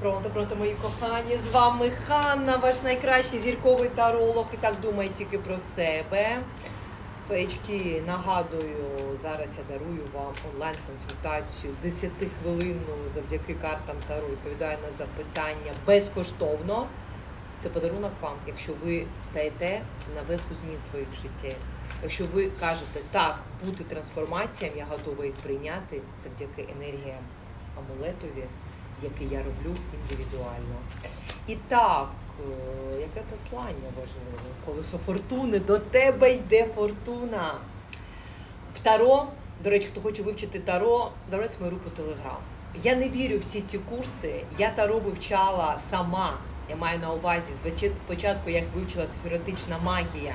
Пронто, пронто, мої кохані, з вами Ханна, ваш найкращий зірковий таролог. І так думає тільки про себе. Феєчки, нагадую, зараз я дарую вам онлайн-консультацію 10 хвилинну завдяки картам Таро. Відповідаю на запитання безкоштовно. Це подарунок вам, якщо ви стаєте на верху змін своїх життя. Якщо ви кажете так, бути трансформаціям, я готова їх прийняти завдяки енергіям амулетові, який я роблю індивідуально. І так, е, яке послання важливе? Колесо фортуни, до тебе йде фортуна. В Таро, до речі, хто хоче вивчити Таро, давайте мою руку Телеграм. Я не вірю в всі ці курси. Я Таро вивчала сама. Я маю на увазі спочатку, як вивчила сферотична магія.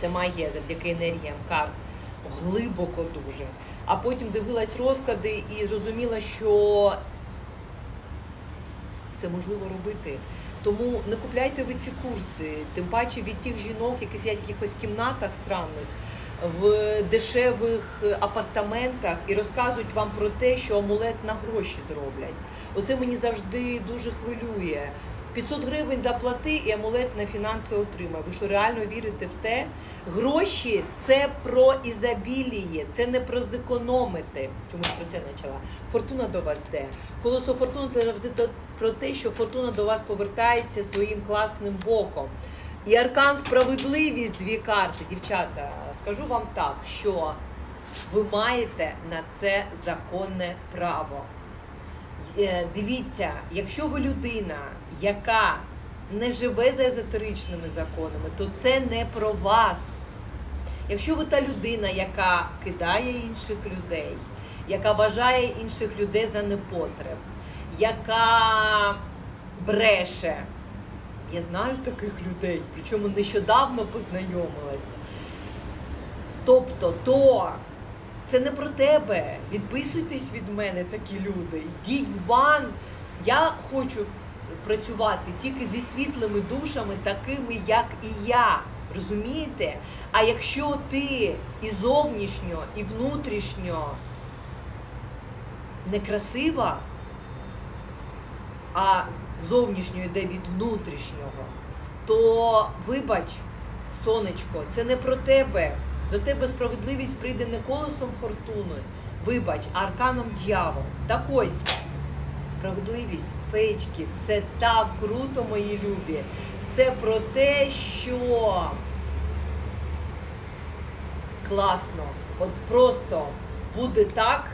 Це магія завдяки енергіям карт. Глибоко дуже. А потім дивилась розклади і зрозуміла, що це можливо робити. Тому не купляйте ви ці курси, тим паче від тих жінок, які сидять в якихось кімнатах странних, в дешевих апартаментах і розказують вам про те, що амулет на гроші зроблять. Оце мені завжди дуже хвилює. 500 гривень заплати і амулет на фінанси отримай. Ви що реально вірите в те? Гроші це про ізобіліє, це не про зекономити. Чомусь про це почала. Фортуна до вас йде. Колесо фортуни це завжди про те, що фортуна до вас повертається своїм класним боком. І аркан справедливість дві карти. Дівчата, скажу вам так, що ви маєте на це законне право. Е, Дивіться, якщо ви людина, яка не живе за езотеричними законами, то це не про вас. Якщо ви та людина, яка кидає інших людей, яка вважає інших людей за непотреб, яка бреше, я знаю таких людей, причому нещодавно познайомилась. Тобто, то це не про тебе. Відписуйтесь від мене, такі люди. Йдіть в бан. Я хочу працювати тільки зі світлими душами, такими, як і я. Розумієте? А якщо ти і зовнішньо, і внутрішньо некрасива, а зовнішньо йде від внутрішнього, то вибач, сонечко, це не про тебе. До тебе справедливість прийде не колесом фортуни, вибач, а арканом дьявол. Так ось, справедливість, феєчки, це так круто, мої любі. Це про те, що класно. От просто буде так,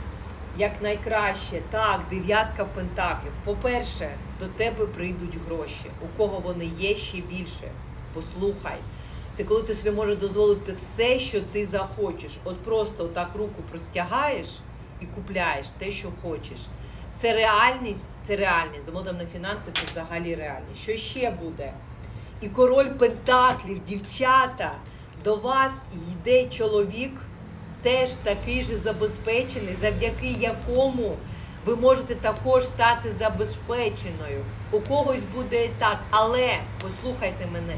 як найкраще. Так, дев'ятка пентаклів. По-перше, до тебе прийдуть гроші. У кого вони є ще більше. Послухай. Це коли ти собі можеш дозволити все, що ти захочеш. От просто так руку простягаєш і купляєш те, що хочеш. Це реальність, це реальність. Замодом на фінанси це взагалі реальність. Що ще буде? І король Пентаклів, дівчата, до вас йде чоловік, теж такий же забезпечений, завдяки якому ви можете також стати забезпеченою. У когось буде і так, але послухайте мене.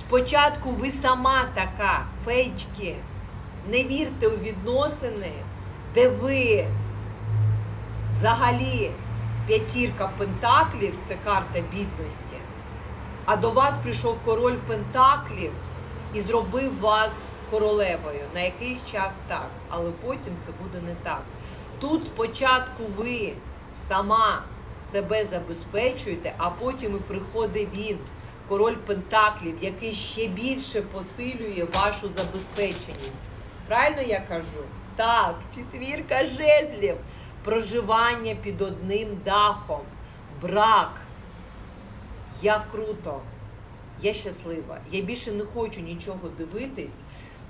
Спочатку ви сама така, фейчки, не вірте у відносини, де ви взагалі п'ятірка пентаклів це карта бідності. А до вас прийшов король Пентаклів і зробив вас королевою. На якийсь час так, але потім це буде не так. Тут спочатку ви сама себе забезпечуєте, а потім і приходить він, король Пентаклів, який ще більше посилює вашу забезпеченість. Правильно я кажу? Так, четвірка жезлів, проживання під одним дахом, брак. Як круто, я щаслива. Я більше не хочу нічого дивитись,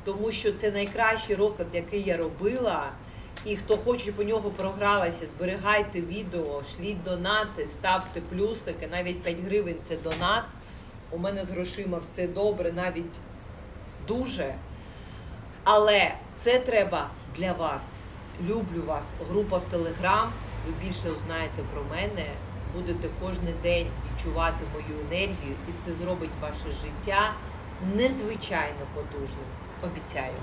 тому що це найкращий розклад, який я робила. І хто хоче по нього програлася, зберігайте відео, шліть донати, ставте плюсики, навіть 5 гривень це донат. У мене з грошима все добре, навіть дуже. Але це треба для вас. Люблю вас. Група в Телеграм. Ви більше узнаєте про мене. Будете кожен день відчувати мою енергію, і це зробить ваше життя незвичайно потужним. Обіцяю.